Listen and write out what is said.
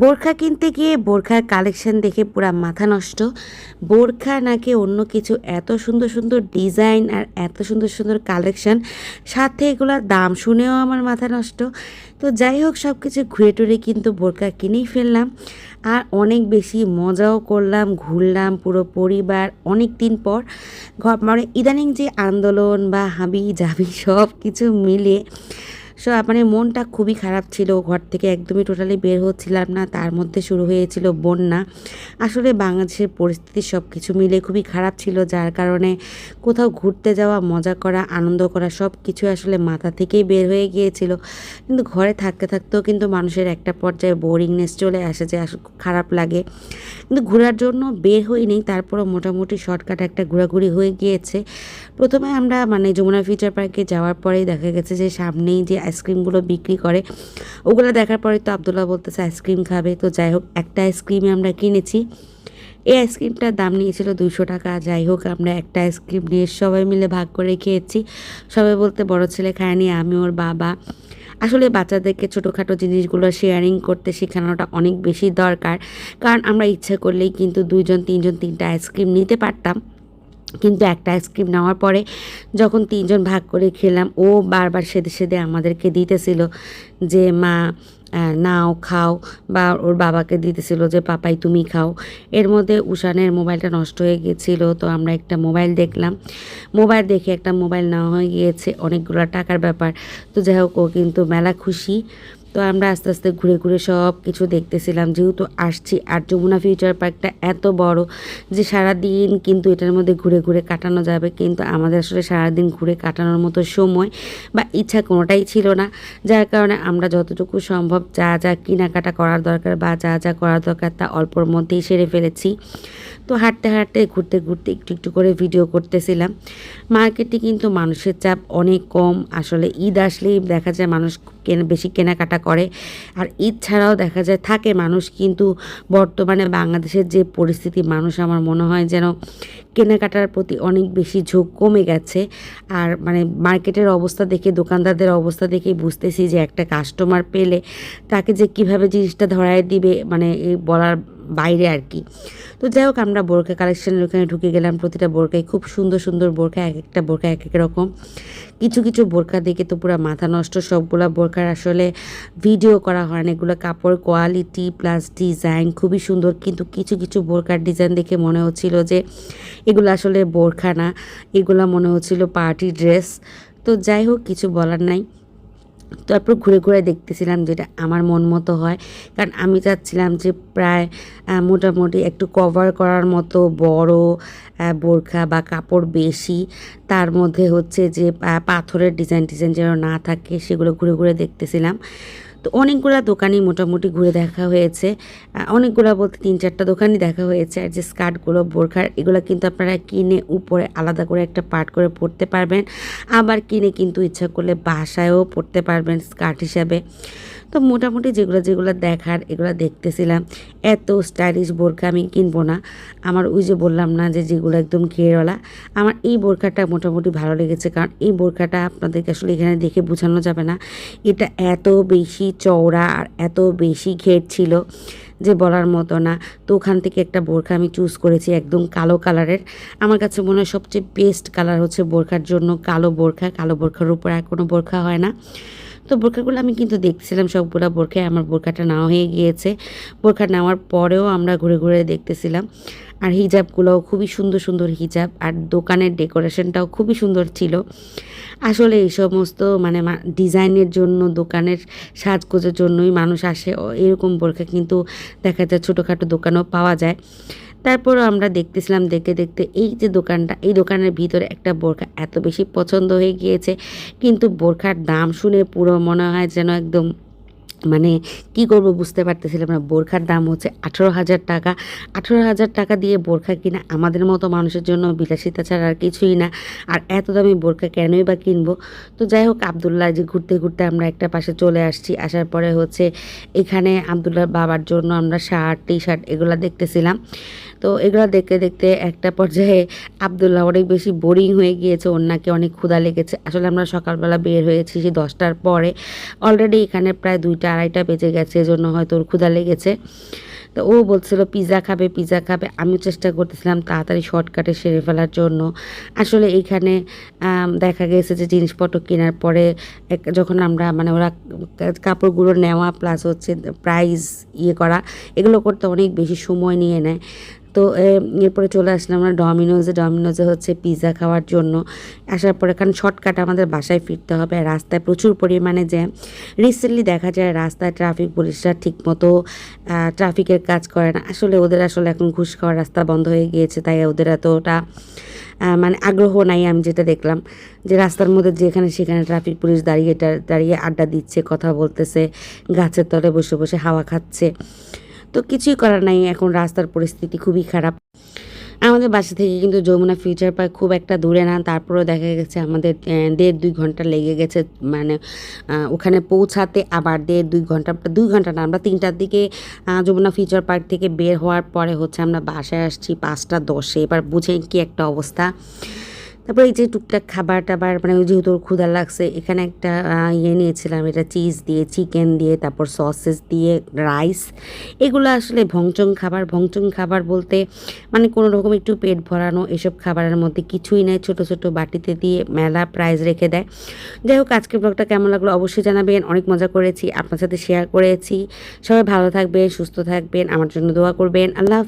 বোরখা কিনতে গিয়ে বোরখার কালেকশন দেখে পুরা মাথা নষ্ট। বোরখা নাকি অন্য কিছু, এত সুন্দর সুন্দর ডিজাইন আর এত সুন্দর সুন্দর কালেকশন সাথে এগুলোর দাম শুনেও আমার মাথা নষ্ট। তো যাই হোক সব কিছু ঘুরে টুরে কিন্তু বোরখা কিনেই ফেললাম। আর অনেক বেশি মজাও করলাম, ঘুরলাম পুরো পরিবার অনেক দিন পর। ঘর মানে ইদানিং যে আন্দোলন বা হাবি জাবি সব কিছু মিলিয়ে সো মানে মনটা খুবই খারাপ ছিল, ঘর থেকে একদমই টোটালি বের হচ্ছিলাম না, তার মধ্যে শুরু হয়েছিল বন্যা। আসলে বাংলাদেশের পরিস্থিতি সব কিছু মিলে খুবই খারাপ ছিল, যার কারণে কোথাও ঘুরতে যাওয়া, মজা করা, আনন্দ করা সব কিছু আসলে মাথা থেকেই বের হয়ে গিয়েছিল। কিন্তু ঘরে থাকতে থাকতেও কিন্তু মানুষের একটা পর্যায়ে বোরিংনেস চলে আসে যে খারাপ লাগে। কিন্তু ঘোরার জন্য বের হইনি, তারপরও মোটামুটি শর্টকাট একটা ঘোরাঘুরি হয়ে গিয়েছে। প্রথমে আমরা মানে যমুনা ফিউচার পার্কে যাওয়ার পরেই দেখা গেছে যে সামনেই যে আইসক্রিমগুলো বিক্রি করে। ওগুলো দেখার পরে তো আবদুল্লাহ বলতেছে, আইসক্রিম খাবে। তো যাই হোক, একটা আইসক্রিমই আমরা কিনেছি। এই আইসক্রিমটার দাম নিয়েছিল দুশো টাকা। যাই হোক, আমরা একটা আইসক্রিম নিয়ে সবাই মিলে ভাগ করে খেয়েছি। সবাই বলতে, বড় ছেলে খায়নি আমি ওর বাবা। আসলে বাচ্চাদেরকে ছোটোখাটো জিনিসগুলো শেয়ারিং করতে শেখানোটা অনেক বেশি দরকার। কারণ আমরা ইচ্ছা করলেই কিন্তু দুইজন, তিনজন, তিনটা আইসক্রিম নিতে পারতাম। কিন্তু একটা আইসক্রিম নেওয়ার পরে যখন তিনজন ভাগ করে খেলাম, ও বারবার সেদে সেদে আমাদেরকে দিতেছিল যে, মা নাও, খাও। বা ওর বাবাকে দিতেছিল যে, পাপাই, তুমি খাও। এর মধ্যে উষানের মোবাইলটা নষ্ট হয়ে গিয়েছিল, তো আমরা একটা মোবাইল দেখলাম। মোবাইল দেখে একটা মোবাইল নেওয়া হয়ে গিয়েছে, অনেকগুলো টাকার ব্যাপার। তো যাই হোক, ও কিন্তু মেলা খুশি। তো আমরা আস্তে আস্তে ঘুরে ঘুরে সব কিছু দেখতেছিলাম। যেহেতু আসছি আর যমুনা ফিউচার পার্কটা এত বড় যে সারা দিন কিন্তু এটার মধ্যে ঘুরে ঘুরে কাটানো যাবে। কিন্তু আমাদের আসলে সারাদিন ঘুরে কাটানোর মতো সময় বা ইচ্ছা কোনোটাই ছিল না। যার কারণে আমরা যতটুকু সম্ভব যা যা কেনাকাটা করার দরকার বা যা যা করার দরকার তা অল্পর মধ্যেই সেরে ফেলেছি। তো হাঁটতে হাঁটতে, ঘুরতে ঘুরতে একটু একটু করে ভিডিও করতেছিলাম। মার্কেটে কিন্তু মানুষের চাপ অনেক কম। আসলে ঈদ আসলেই দেখা যায় মানুষ কেনা, বেশি কেনাকাটা করে। আর ঈদ ছাড়াও দেখা যায় থাকে মানুষ কিন্তু বর্তমানে বাংলাদেশের যে পরিস্থিতি, মানুষ আমার মনে হয় যেন কেনাকাটার প্রতি অনেক বেশি ঝোঁক কমে গেছে। আর মানে মার্কেটের অবস্থা দেখে, দোকানদারদের অবস্থা দেখে বুঝতেছি যে একটা কাস্টমার পেলে তাকে যে কীভাবে জিনিসটা ধরায় দিবে মানে বলার বাইরে আর কি। তো যাই হোক, আমরা বোরকা কালেকশনের ওখানে ঢুকে গেলাম। প্রতিটা বোরকায় খুব সুন্দর সুন্দর বোরকা এক একটা বোরকা এক এক রকম। কিছু কিছু বোরকা দেখে তো পুরো মাথা নষ্ট। সবগুলা বোরকার আসলে ভিডিও করা হয় না। এগুলো কাপড় কোয়ালিটি প্লাস ডিজাইন খুবই সুন্দর। কিন্তু কিছু কিছু বোরকার ডিজাইন দেখে মনে হচ্ছিল যে এগুলো আসলে বোরখা না। এগুলো মনে হচ্ছিল পার্টি ড্রেস তো যাই হোক, কিছু বলার নাই। তারপর ঘুরে ঘুরে দেখতেছিলাম যেটা আমার মন মতো হয়। কারণ আমি চাচ্ছিলাম যে প্রায় মোটামুটি একটু কভার করার মতো বড় বোরখা বা কাপড় বেশি। তার মধ্যে হচ্ছে যে পাথরের ডিজাইন টিজাইন যেন না থাকে সেগুলো ঘুরে ঘুরে দেখতেছিলাম। তো অনেকগুলো দোকানই মোটামুটি ঘুরে দেখা হয়েছে। অনেকগুলো বলতে তিন চারটা দোকানই দেখা হয়েছে। আর যে স্কার্টগুলো বোরখার, এগুলো কিন্তু আপনারা কিনে উপরে আলাদা করে একটা পার্ট করে পরতে পারবেন। আবার কিনে কিন্তু ইচ্ছা করলে বাসায়ও পরতে পারবেন স্কার্ট হিসাবে। তো মোটামুটি যেগুলো যেগুলো দেখার, এগুলো দেখতেছিলাম। এত স্টাইলিশ বোরখা আমি কিনবো না। আমার ওই যে বললাম না যে যেগুলো একদম ঘেরওয়ালা, আমার এই বোরখাটা মোটামুটি ভালো লেগেছে। কারণ এই বোরখাটা আপনাদেরকে আসলে এখানে দেখে বোঝানো যাবে না। এটা এত বেশি চওড়া আর এত বেশি ঘের ছিল যে বলার মতো না। তো ওখান থেকে একটা বোরখা আমি চুজ করেছি একদম কালো কালারের। আমার কাছে মনে হয় সবচেয়ে বেস্ট কালার হচ্ছে বোরখার জন্য কালো বোরখা। কালো বোরখার উপর আর কোনো বোরখা হয় না। তো বোরখাগুলো আমি কিন্তু দেখছিলাম সবগুলো বোরখায়, আমার বোরখাটা নেওয়া হয়ে গিয়েছে। বোরখা নেওয়ার পরেও আমরা ঘুরে ঘুরে দেখতেছিলাম। আর হিজাবগুলোও খুবই সুন্দর সুন্দর হিজাব, আর দোকানের ডেকোরেশনটাও খুবই সুন্দর ছিল। আসলে এই সমস্ত মানে ডিজাইনের জন্য, দোকানের সাজগোজের জন্যই মানুষ আসে। এরকম বোরখা কিন্তু দেখা যায় ছোটোখাটো দোকানেও পাওয়া যায়। তারপরও আমরা দেখতেছিলাম দেখতে দেখতে এই যে দোকানটা, এই দোকানের ভিতরে একটা বোরখা এত বেশি পছন্দ হয়ে গিয়েছে। কিন্তু বোরখার দাম শুনে পুরো মনে হয় যেন একদম মানে কি করব বুঝতে পারতেছিলাম না। বোরখার দাম হচ্ছে আঠেরো হাজার টাকা। আঠেরো হাজার টাকা দিয়ে বোরখা কিনা আমাদের মতো মানুষের জন্য বিলাসিতা ছাড়া আর কিছুই না। আর এত দামি বোরখা কেনই বা কিনবো? তো যাই হোক, আবদুল্লাহ যে ঘুরতে ঘুরতে আমরা একটা পাশে চলে আসছি। আসার পরে হচ্ছে এখানে আবদুল্লাহর বাবার জন্য আমরা শার্ট টি শার্ট এগুলো দেখতেছিলাম। তো এগুলো দেখতে দেখতে একটা পর্যায়ে আবদুল্লাহ অনেক বেশি বোরিং হয়ে গিয়েছে ওর নাকি অনেক ক্ষুধা লেগেছে। আসলে আমরা সকালবেলা বের হয়েছি সেই দশটার পরে। অলরেডি এখানে প্রায় দুইটা, আড়াইটা বেজে গেছে, এজন্য হয়তো ওর ক্ষুধা লেগেছে। তো ও বলছিল পিৎজা খাবে পিৎজা খাবে। আমিও চেষ্টা করতেছিলাম তাড়াতাড়ি শর্টকাটে সেরে ফেলার জন্য। আসলে এইখানে দেখা গেছে যে জিনিসপত্র কেনার পরে যখন আমরা মানে ওরা কাপড়গুলো নেওয়া প্লাস হচ্ছে প্রাইস ইয়ে করা, এগুলো করতে অনেক বেশি সময় নিয়ে নেয়। তো এরপরে চলে আসলাম আমরা ডমিনোজে ডমিনোজে হচ্ছে পিৎজা খাওয়ার জন্য আসার পরে, কারণ শর্টকাট আমাদের বাসায় ফিরতে হবে। রাস্তায় প্রচুর পরিমাণে জ্যাম রিসেন্টলি দেখা যায় রাস্তায় ট্রাফিক পুলিশরা ঠিকমতো ট্রাফিকের কাজ করে না। আসলে ওদের আসলে এখন ঘুষ খাওয়ার রাস্তা বন্ধ হয়ে গিয়েছে, তাই ওদের এতটা মানে আগ্রহ নাই আমি যেটা দেখলাম। যে রাস্তার মধ্যে যেখানে সেখানে ট্রাফিক পুলিশ দাঁড়িয়ে দাঁড়িয়ে আড্ডা দিচ্ছে, কথা বলতেছে, গাছের তলে বসে বসে হাওয়া খাচ্ছে। তো কিছুই করার নাই। এখন রাস্তার পরিস্থিতি খুবই খারাপ। আমাদের বাসা থেকে কিন্তু যমুনা ফিউচার পার্ক খুব একটা দূরে না। তারপরেও দেখা গেছে আমাদের দেড় দুই ঘণ্টা লেগে গেছে। মানে ওখানে পৌঁছাতে আবার দেড় দুই ঘণ্টা দুই ঘণ্টা না, আমরা তিনটার দিকে যমুনা ফিউচার পার্ক থেকে বের হওয়ার পরে হচ্ছে আমরা বাসায় আসছি পাঁচটা দশে। এবার বুঝেন কি একটা অবস্থা। তারপরে এই যে টুকটাক খাবার টাবার মানে যেহেতু ক্ষুধা লাগছে, এখানে একটা ইয়ে নিয়েছিলাম, এটা চিজ দিয়ে চিকেন দিয়ে, তারপর সসেস দিয়ে রাইস এগুলো আসলে ভংচং খাবার ভংচং খাবার বলতে মানে কোনো রকম একটু পেট ভরানো এসব খাবারের মধ্যে কিছুই নেই, ছোট ছোট বাটিতে দিয়ে মেলা প্রাইজ রেখে দেয় যাই হোক, আজকের ব্লগটা কেমন লাগল অবশ্যই জানাবেন, অনেক মজা করেছি, আপনার সাথে শেয়ার করেছি সবাই ভালো থাকবেন, সুস্থ থাকবেন, আমার জন্য দোয়া করবেন, আল্লাহ।